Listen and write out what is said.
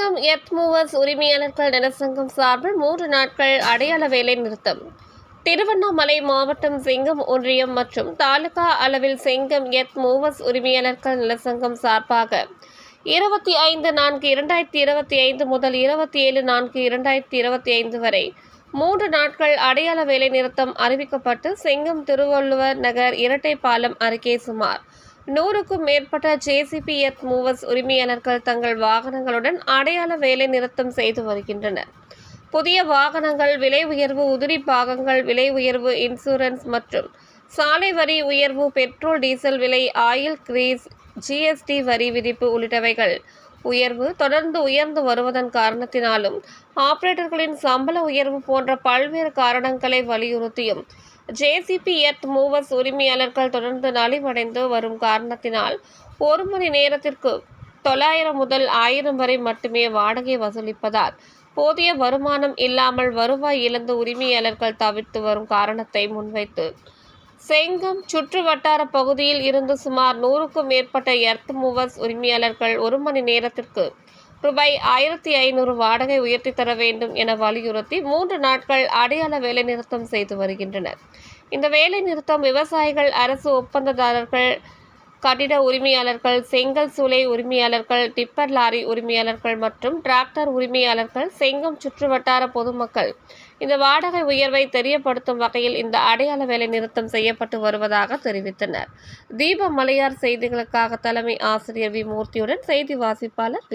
செங்கம் எப் மூவர்ஸ் உரிமையாளர்கள் நலசங்கம் சார்பில் மூன்று நாட்கள் அடையாள வேலை நிறுத்தம். திருவண்ணாமலை மாவட்டம் செங்கம் ஒன்றியம் மற்றும் தாலுகா அளவில் செங்கம் எத் மூவர்ஸ் உரிமையாளர்கள் நலசங்கம் சார்பாக இருபத்தி ஐந்து நான்கு இரண்டாயிரத்தி இருபத்தி ஐந்து முதல் இருபத்தி ஏழு நான்கு இரண்டாயிரத்தி இருபத்தி ஐந்து வரை மூன்று நாட்கள் அடையாள வேலை நிறுத்தம் அறிவிக்கப்பட்டு செங்கம் திருவள்ளுவர் நகர் இரட்டைப்பாலம் அருகே சுமார் நூறுக்கும் மேற்பட்ட ஜேசிபி எத் மூவர்ஸ் உரிமையாளர்கள் தங்கள் வாகனங்களுடன் அடையாள வேலை நிறுத்தம் செய்து வருகின்றனர். புதிய வாகனங்கள் விலை உயர்வு உதிரி பாகங்கள் விலை உயர்வு இன்சூரன்ஸ் மற்றும் சாலை வரி உயர்வு பெட்ரோல் டீசல் விலை ஆயில் கிரீஸ் ஜிஎஸ்டி வரி விதிப்பு உள்ளிட்டவைகள் உயர்வு தொடர்ந்து உயர்ந்து வருவதன் காரணத்தினாலும் ஆபரேட்டர்களின் சம்பள உயர்வு போன்ற பல்வேறு காரணங்களை வலியுறுத்தியும் ஜேசிபி எர்த் மூவர்ஸ் உரிமையாளர்கள் தொடர்ந்து நலிவடைந்து வரும் காரணத்தினால் ஒரு மணி நேரத்திற்கு தொள்ளாயிரம் முதல் ஆயிரம் வரை மட்டுமே வாடகை வசூலிப்பதால் போதிய வருமானம் இல்லாமல் வருவாய் இழந்து உரிமையாளர்கள் தவிர்த்து வரும் காரணத்தை முன்வைத்து செங்கம் சுற்று வட்டார பகுதியில் இருந்து சுமார் நூறுக்கும் மேற்பட்ட எர்த் மூவர்ஸ் உரிமையாளர்கள் ஒரு மணி நேரத்திற்கு ரூபாய் ஆயிரத்தி ஐநூறு வாடகை உயர்த்தி தர வேண்டும் என வலியுறுத்தி மூன்று நாட்கள் அடையாள வேலைநிறுத்தம் செய்து வருகின்றனர். இந்த வேலைநிறுத்தம் விவசாயிகள் அரசு ஒப்பந்ததாரர்கள் கட்டிட உரிமையாளர்கள் செங்கல் சூளை உரிமையாளர்கள் டிப்பர் லாரி உரிமையாளர்கள் மற்றும் டிராக்டர் உரிமையாளர்கள் செங்கம் சுற்றுவட்டார பொதுமக்கள். இந்த வாடகை உயர்வை தெரியப்படுத்தும் வகையில் இந்த அடையாள வேலை நிறுத்தம் செய்யப்பட்டு வருவதாக தெரிவித்தனர். தீப மலையார் செய்திகளுக்காக தலைமை ஆசிரியர் வி மூர்த்தியுடன் செய்தி வாசிப்பாளர்